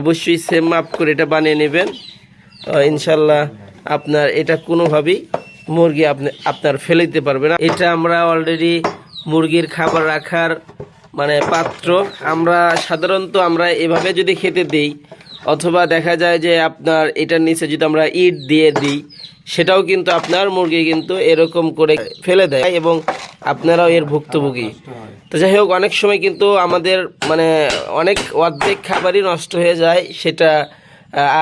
অবশ্যই সেম মাপ করে এটা বানিয়ে নেবেন। ইনশাল্লাহ আপনার এটা কোনোভাবেই মুরগি আপনি, আপনার ফেলে দিতে পারবে না। এটা আমরা অলরেডি মুরগির খাবার রাখার মানে পাত্র। আমরা সাধারণত আমরা এভাবে যদি খেতে দিই, অথবা দেখা যায় যে আপনার এটার নিচে যদি আমরা ইট দিয়ে দিই, সেটাও কিন্তু আপনার মুরগি কিন্তু এরকম করে ফেলে দেয়। এবং আপনারাও এর ভুক্তভোগী। তো যাই হোক, অনেক সময় কিন্তু আমাদের মানে অনেক অর্ধেক খাবারই নষ্ট হয়ে যায়, সেটা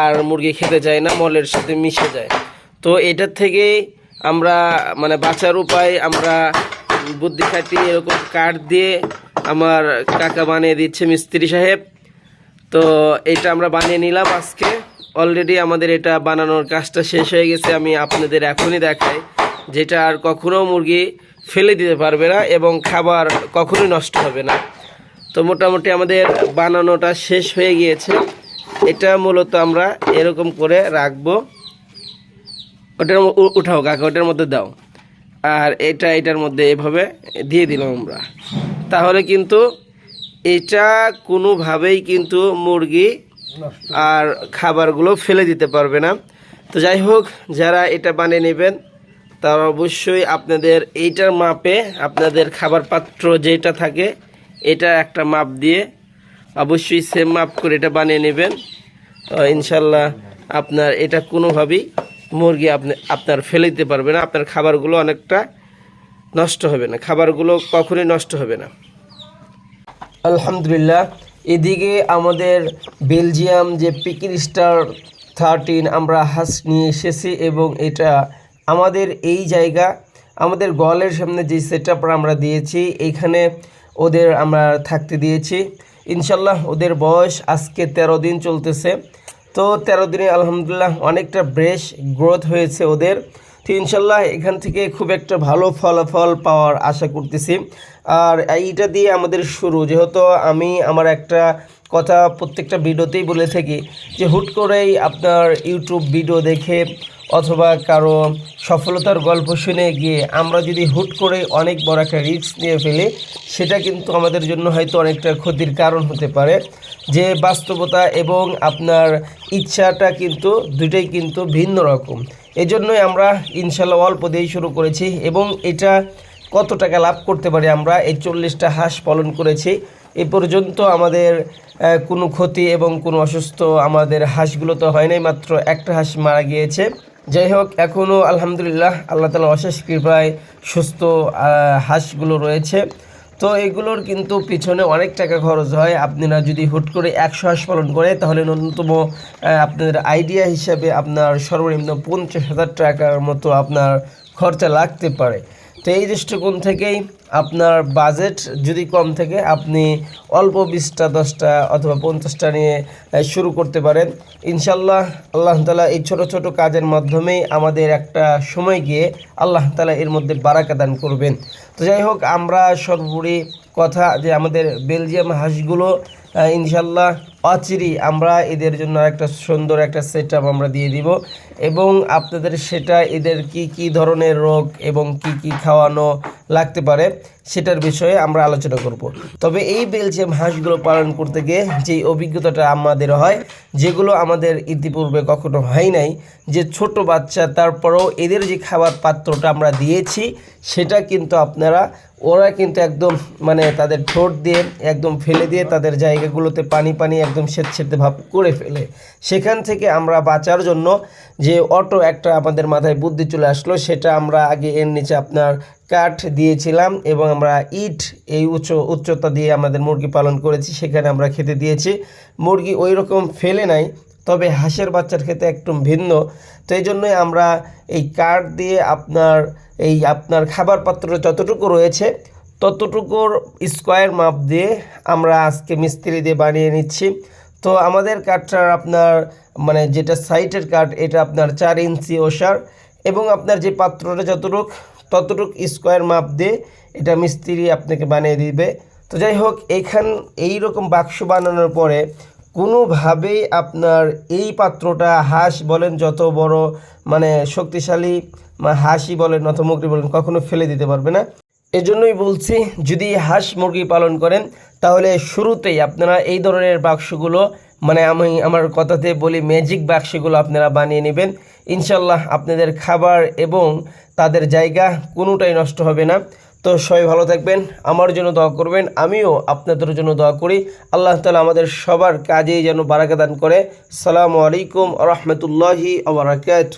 আর মুরগি খেতে যায় না, মলের সাথে মিশে যায়। তো এটার থেকে আমরা মানে বাঁচার উপায় আমরা বুদ্ধি খাটিয়ে এরকম কাঠ দিয়ে আমার কাকা বানিয়ে দিচ্ছে মিস্ত্রি সাহেব। তো এটা আমরা বানিয়ে নিলাম আজকে। অলরেডি আমাদের এটা বানানোর কাজটা শেষ হয়ে গেছে, আমি আপনাদের এখনই দেখাই, যেটা আর কখনো মুরগি ফেলে দিতে পারবে না এবং খাবার কখনোই নষ্ট হবে না। তো মোটামুটি আমাদের বানানোটা শেষ হয়ে গিয়েছে। এটা মূলত আমরা এরকম করে রাখব। ওটার উঠাও কাকা, ওটার মধ্যে দাও। আর এটা, এটার মধ্যে এভাবে দিয়ে দিলাম আমরা। তাহলে কিন্তু এটা কোনোভাবেই কিন্তু মুরগি আর খাবারগুলো ফেলে দিতে পারবে না। তো যাই হোক, যারা এটা বানিয়ে নেবেন তারা অবশ্যই আপনাদের এইটার মাপে আপনাদের খাবার পাত্র যেটা থাকে, এটা একটা মাপ দিয়ে অবশ্যই সেম মাপ করে এটা বানিয়ে নেবেন। ইনশাল্লাহ আপনার এটা কোনোভাবেই মুরগি আপনি, আপনার ফেলে দিতে পারবে না, আপনার খাবারগুলো অনেকটা নষ্ট হবে না, খাবারগুলো কখনোই নষ্ট হবে না। আলহামদুলিল্লাহ, এদিকে আমাদের বেলজিয়াম যে পিকির স্টার থার্টিন আমরা হাঁস নিয়ে এসেছি এবং এটা আমাদের এই জায়গা, আমাদের গলের সামনে যে সেট আমরা দিয়েছি এইখানে ওদের আমরা থাকতে দিয়েছি। ইনশাল্লাহ ওদের বয়স আজকে তেরো দিন চলতেছে। তো তেরো দিনে আলহামদুলিল্লাহ অনেকটা ব্রেশ গ্রোথ হয়েছে ওদের। তো ইনশাল্লাহ এখান থেকে খুব একটা ভালো ফলাফল পাওয়ার আশা করতেছি। আর এইটা দিয়ে আমাদের শুরু। যেহেতু আমি আমার একটা কথা প্রত্যেকটা ভিডিওতেই বলে থাকি যে হুট করেই আপনার ইউটিউব ভিডিও দেখে অথবা কারও সফলতার গল্প শুনে গিয়ে আমরা যদি হুট করে অনেক বড় একটা রিস্ক নিয়ে ফেলি, সেটা কিন্তু আমাদের জন্য হয়তো অনেকটা ক্ষতির কারণ হতে পারে। যে বাস্তবতা এবং আপনার ইচ্ছাটা কিন্তু দুইটাই কিন্তু ভিন্ন রকম। এজন্যই আমরা ইনশাল্লাহ অল্প দিয়েই শুরু করেছি এবং এটা কত টাকা লাভ করতে পারি আমরা এই চল্লিশটা হাঁস পালন করেছি। এ পর্যন্ত আমাদের কোনো ক্ষতি এবং কোনো অসুস্থ আমাদের হাঁসগুলো তো হয় নাই, মাত্র একটা হাঁস মারা গিয়েছে। যাই হোক এখনও আলহামদুলিল্লাহ আল্লাহ তালা অশেষ কৃপায় সুস্থ হাঁসগুলো রয়েছে। তো এগুলোর কিন্তু পিছনে অনেক টাকা খরচ হয়। আপনারা যদি হুট করে একশো হাঁস পালন করে, তাহলে ন্যূনতম আপনাদের আইডিয়া হিসাবে আপনার সর্বনিম্ন পঞ্চাশ হাজার টাকার মতো আপনার খরচা লাগতে পারে। তো এই দৃষ্টিকোণ থেকেই আপনার বাজেট যদি কম থাকে আপনি অল্প বিশটা, দশটা অথবা পঞ্চাশটা নিয়ে শুরু করতে পারেন। ইনশাল্লাহ আল্লাহ তালা এই ছোট ছোট কাজের মাধ্যমেই আমাদের একটা সময় গিয়ে আল্লাহ তালা এর মধ্যে বারাকা দান করবেন। তো যাই হোক, আমরা সর্বোপরি কথা যে আমাদের বেলজিয়াম হাঁসগুলো ইনশাল্লাহ অচিরি আমরা এদের জন্য একটা সুন্দর একটা সেট আমরা দিয়ে দিব। এবং আপনাদের সেটা এদের কি কি ধরনের রোগ এবং কি কি খাওয়ানো লাগতে পারে। সেটার বিষয়ে আমরা আলোচনা করব। তবে এই বেলজিয়াম হাঁসগুলো পালন করতে গিয়ে যেই অভিজ্ঞতাটা আমাদের হয়, যেগুলো আমাদের ইতিপূর্বে কখনো হয় নাই, যে ছোট বাচ্চা, তারপরেও এদের যে খাবার পাত্রটা আমরা দিয়েছি, সেটা কিন্তু আপনারা, ওরা কিন্তু একদম মানে তাদের ঠোঁট দিয়ে একদম ফেলে দিয়ে তাদের জায়গাগুলোতে পানি পানি একদম স্বেচ্ছেতে ভাব করে ফেলে। সেখান থেকে আমরা বাঁচার জন্য যে অটো একটা আমাদের মাথায় বুদ্ধি চলে আসলো, সেটা আমরা আগে এর নিচে আপনার কাঠ দিয়েছিলাম এবং আমরা ইট এই উচ্চ, উচ্চতা দিয়ে আমাদের মুরগি পালন করেছি, সেখানে আমরা খেতে দিয়েছি। মুরগি ওই রকম ফেলে নাই, তবে হাঁসের বাচ্চার ক্ষেত্রে একদম ভিন্ন। তো এই জন্যই আমরা এই কাঠ দিয়ে আপনার, এই আপনার খাবার পাত্র যতটুকু রয়েছে, ততটুকুর স্কোয়ার মাপ দিয়ে আমরা আজকে মিস্ত্রি দিয়ে বানিয়ে নিচ্ছি। তো আমাদের কাঠটার আপনার মানে যেটা সাইটের কাঠ, এটা আপনার চার ইঞ্চি ওষার এবং আপনার যে পাত্রটা যতটুক ততটুক স্কোয়ার মাপ দিয়ে এটা মিস্ত্রি আপনাকে বানিয়ে দিবে। তো যাই হোক এইখান এই রকম বাক্স বানানোর পরে কোনোভাবেই আপনার এই পাত্রটা হাঁস বলেন যত বড় মানে শক্তিশালী হাঁসই বলেন অথবা মুরগি বলেন কখনো ফেলে দিতে পারবে না। এজন্যই বলছি, যদি হাঁস মুরগি পালন করেন, তাহলে শুরুতেই আপনারা এই ধরনের বাক্সগুলো মানে আমি আমার কথাতে বলি ম্যাজিক বাক্সগুলো আপনারা বানিয়ে নেবেন। ইনশাল্লাহ আপনাদের খাবার এবং তাদের জায়গা কোনোটাই নষ্ট হবে না। তো সবাই ভালো থাকবেন, আমার জন্য দোয়া করবেন, আমিও আপনাদের জন্য দোয়া করি। আল্লাহ তালা আমাদের সবার কাজেই যেন বারাকা দান করে। সালামু আলাইকুম রহমতুল্লাহি আবরাকাত